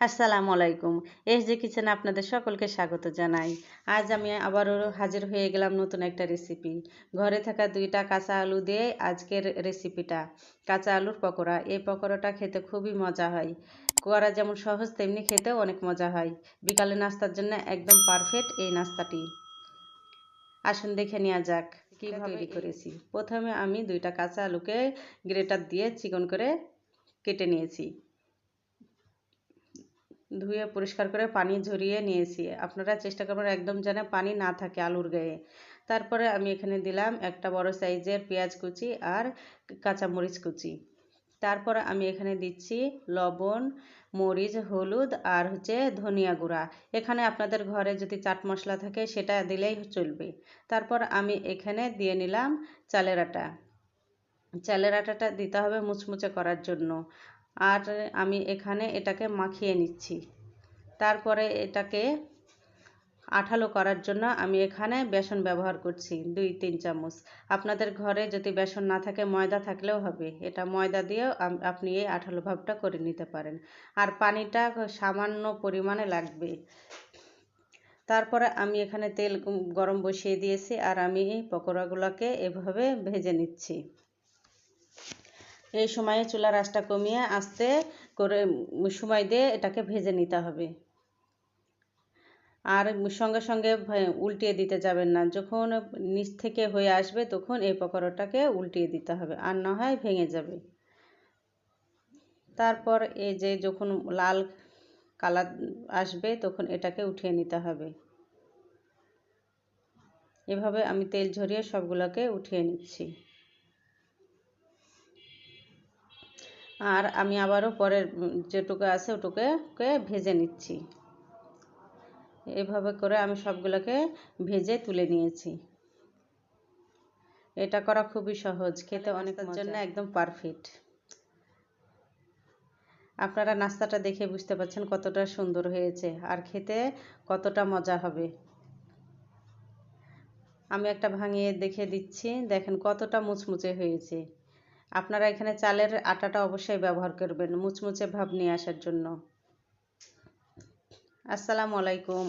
আসসালামু আলাইকুম। এস যে কিচেনে আপনাদের সকলকে স্বাগত জানাই। আজ আমি আবারও হাজির হয়ে গেলাম নতুন একটা রেসিপি ঘরে থাকা দুইটা কাঁচা আলু দিয়ে আজকের রেসিপিটা কাঁচা আলুর পকোড়া। এই পকোড়াটা খেতে খুবই মজা হয়। করা যেমন সহজ তেমনি খেতেও অনেক মজা হয়। বিকালে নাস্তার জন্য একদম পারফেক্ট এই নাস্তাটি। আসুন দেখে নেওয়া যাক কীভাবে তৈরি করেছি। প্রথমে আমি দুইটা কাঁচা আলুকে গ্রেটার দিয়ে চিকন করে কেটে নিয়েছি। ধুয়ে পরিষ্কার করে পানি ঝরিয়ে নিয়েছি। আপনারা চেষ্টা করবেন একদম যেন পানি না থাকে আলুর গায়ে। তারপরে আমি এখানে দিলাম একটা বড় সাইজের পেঁয়াজ কুচি আর কাঁচামরিচ কুচি। তারপর আমি এখানে দিচ্ছি লবণ, মরিচ, হলুদ আর হচ্ছে ধনিয়া গুঁড়া। এখানে আপনাদের ঘরে যদি চাট মশলা থাকে সেটা দিলেই চলবে। তারপর আমি এখানে দিয়ে নিলাম চালের আটা। চালের আটাটা দিতে হবে মুচমুচে করার জন্য। আর আমি এখানে এটাকে মাখিয়ে নিচ্ছি। তারপরে এটাকে আঠালো করার জন্য আমি এখানে বেসন ব্যবহার করছি দুই, তিন চামচ। আপনাদের ঘরে যদি বেসন না থাকে, ময়দা থাকলেও হবে। এটা ময়দা দিয়েও আপনি এই আঠালো ভাবটা করে নিতে পারেন। আর পানিটা সামান্য পরিমাণে লাগবে। তারপরে আমি এখানে তেল গরম বসিয়ে দিয়েছি আর আমি এই পকোড়াগুলোকে এভাবে ভেজে নিচ্ছি। এই সময়ে চুলার আঁচটা কমিয়ে আস্তে করে সময় দিয়ে এটাকে ভেজে নিতে হবে। আর সঙ্গে সঙ্গে উল্টিয়ে দিতে যাবেন না। যখন নিচ থেকে হয়ে আসবে তখন এই পকোড়াটাকে উল্টিয়ে দিতে হবে আর না হয় ভেঙে যাবে। তারপর এই যে যখন লাল কালার আসবে তখন এটাকে উঠিয়ে নিতে হবে। এভাবে আমি তেল ঝরিয়ে সবগুলোকে উঠিয়ে নিচ্ছি। আর আমি আবারও পরের যেটুকু আছে ওটুকুকে ভেজে নিচ্ছি। এভাবে করে আমি সবগুলোকে ভেজে তুলে নিয়েছি। এটা করা খুবই সহজ খেতে অনেকের জন্য একদম পারফেক্ট। আপনারা নাস্তাটা দেখে বুঝতে পারছেন কতটা সুন্দর হয়েছে আর খেতে কতটা মজা হবে। আমি একটা ভাঙিয়ে দেখে দিচ্ছি দেখেন কতটা মুচমুচে হয়েছে। আপনারা এখানে চালের আটাটা অবশ্যই ব্যবহার করবেন মুচমুচে ভাব নিয়ে আসার জন্য। আসসালামু আলাইকুম।